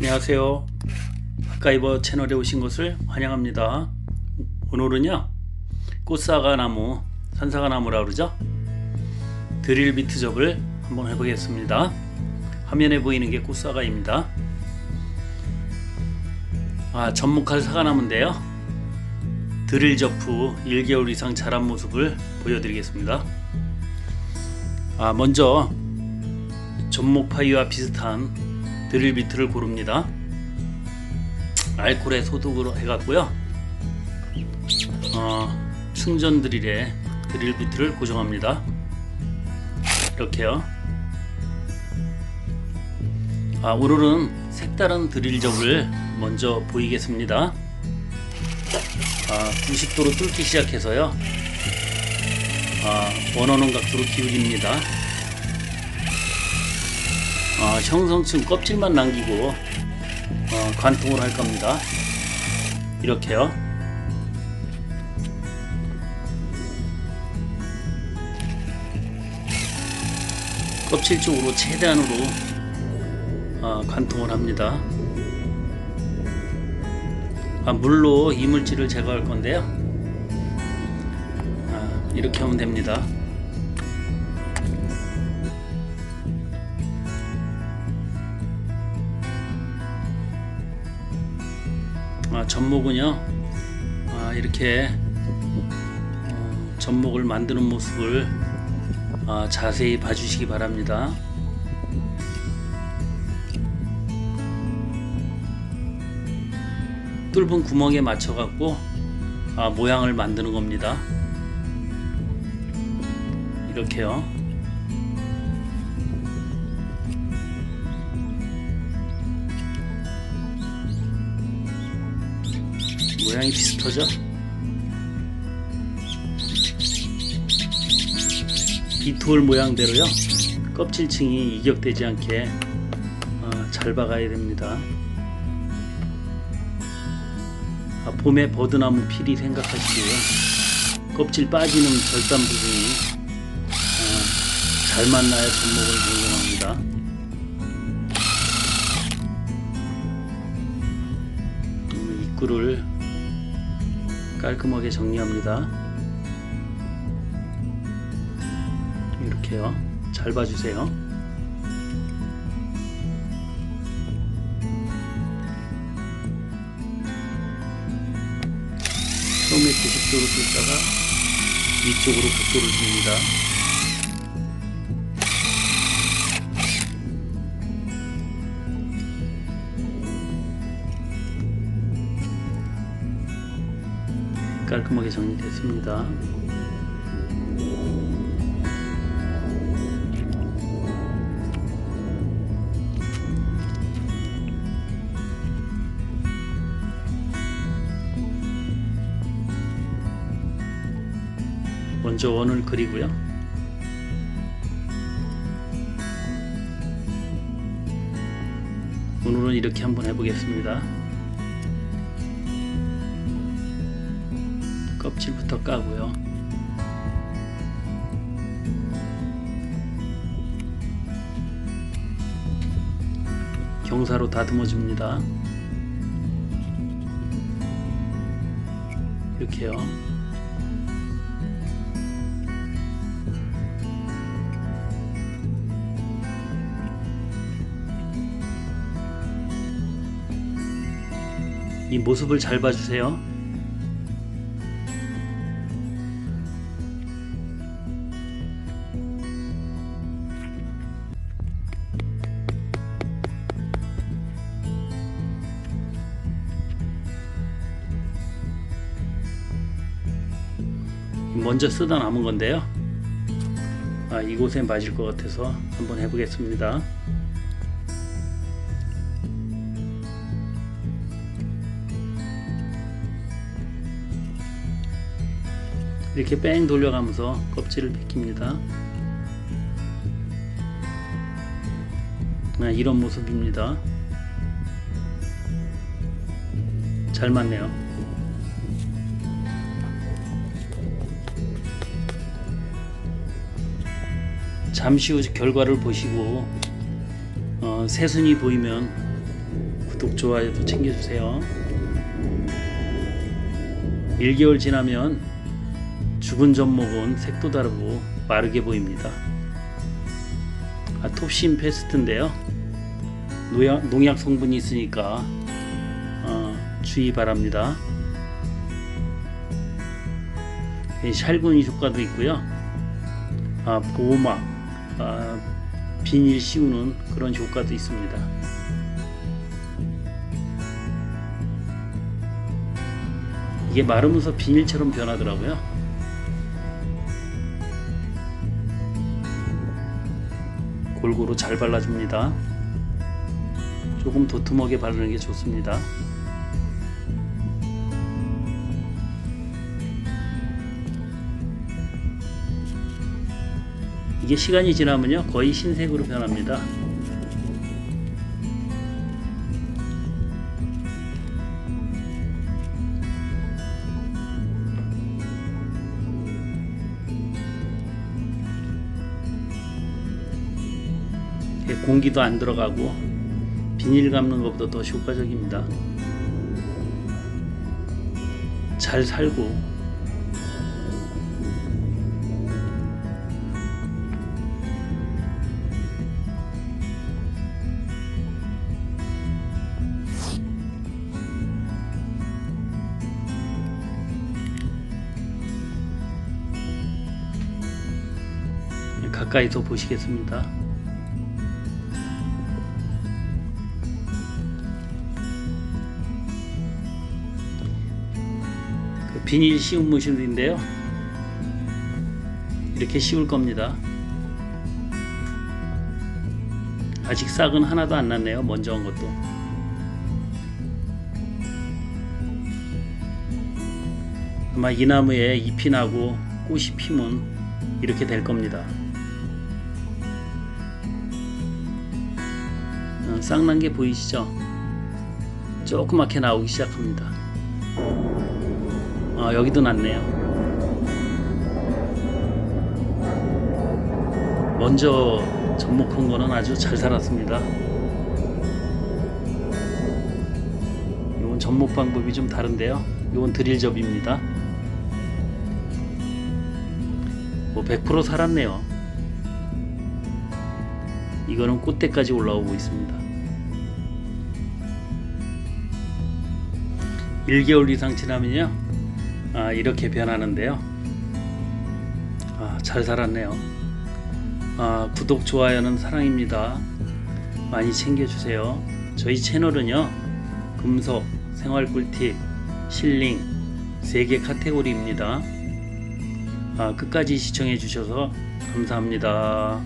안녕하세요. 아까이버 채널에 오신 것을 환영합니다. 오늘은요, 꽃사과나무, 산사과나무라 그러죠? 드릴 비트 접을 한번 해보겠습니다. 화면에 보이는 게 꽃사과입니다. 아, 접목할 사과나무인데요. 드릴 접후 1개월 이상 자란 모습을 보여드리겠습니다. 아, 먼저 접목 파이와 비슷한 드릴 비트를 고릅니다. 알코올에 소독으로 해갖고요. 어, 충전 드릴에 드릴 비트를 고정합니다. 이렇게요. 아, 오늘은 색다른 드릴 접을 먼저 보이겠습니다. 아, 90도로 뚫기 시작해서요. 아, 원하는 각도로 기울입니다. 어, 형성층 껍질만 남기고 어, 관통을 할 겁니다. 이렇게요. 껍질 쪽으로 최대한으로 어, 관통을 합니다. 아, 물로 이물질을 제거할 건데요. 아, 이렇게 하면 됩니다. 아, 접목은요 아, 이렇게 어, 접목을 만드는 모습을 아, 자세히 봐주시기 바랍니다. 뚫은 구멍에 맞춰 갖고 아, 모양을 만드는 겁니다. 이렇게요. 모양이 비슷하죠? 비톨 모양대로요. 껍질층이 이격되지 않게 어, 잘 박아야 됩니다. 아, 봄에 버드나무 필이 생각하시고요. 껍질 빠지는 절단 부분이 어, 잘 만나야 접목을 성공합니다. 음, 입구를 깔끔하게 정리합니다. 이렇게요. 잘 봐주세요. 처음에 90도로 뚫다가 위쪽으로 각도를 줍니다. 깔끔하게 정리됐습니다. 먼저 원을 그리고요. 오늘은 이렇게 한번 해보겠습니다. 껍질부터 까고요. 경사로 다듬어 줍니다. 이렇게요. 이 모습을 잘 봐주세요. 먼저 쓰다 남은 건데요. 아, 이곳에 맞을 것 같아서 한번 해보겠습니다. 이렇게 뺑 돌려가면서 껍질을 벗깁니다. 아, 이런 모습입니다. 잘 맞네요. 잠시 후 결과를 보시고 어, 새순이 보이면 구독 좋아요도 챙겨주세요. 1개월 지나면 죽은 젖목은 색도 다르고 마르게 보입니다. 아, 톱신 페스트인데요. 농약, 농약 성분이 있으니까 어, 주의 바랍니다. 이 샬군 효과도 있고요. 아, 보호막 아, 비닐 씌우는 그런 효과도 있습니다. 이게 마르면서 비닐처럼 변하더라고요. 골고루 잘 발라줍니다. 조금 도톰하게 바르는 게 좋습니다 이게 시간이 지나면요 거의 흰색으로 변합니다. 공기도 안 들어가고 비닐 감는 것보다 더 효과적입니다. 잘 살고 가까이서 보시겠습니다. 그 비닐 씌운 머신인데요. 이렇게 씌울 겁니다. 아직 싹은 하나도 안 났네요. 먼저 한 것도. 아마 이 나무에 잎이 나고 꽃이 피면 이렇게 될 겁니다. 어, 쌍난 게 보이시죠? 조그맣게 나오기 시작합니다. 아, 여기도 났네요. 먼저 접목한 거는 아주 잘 살았습니다. 이건 접목 방법이 좀 다른데요. 이건 드릴 접입니다. 뭐 100% 살았네요. 이거는 꽃대까지 올라오고 있습니다. 1개월 이상 지나면요. 아, 이렇게 변하는데요. 아, 잘 살았네요. 아, 구독, 좋아요는 사랑입니다. 많이 챙겨주세요. 저희 채널은요. 금속, 생활 꿀팁, 실링, 3개 카테고리입니다. 아, 끝까지 시청해 주셔서 감사합니다.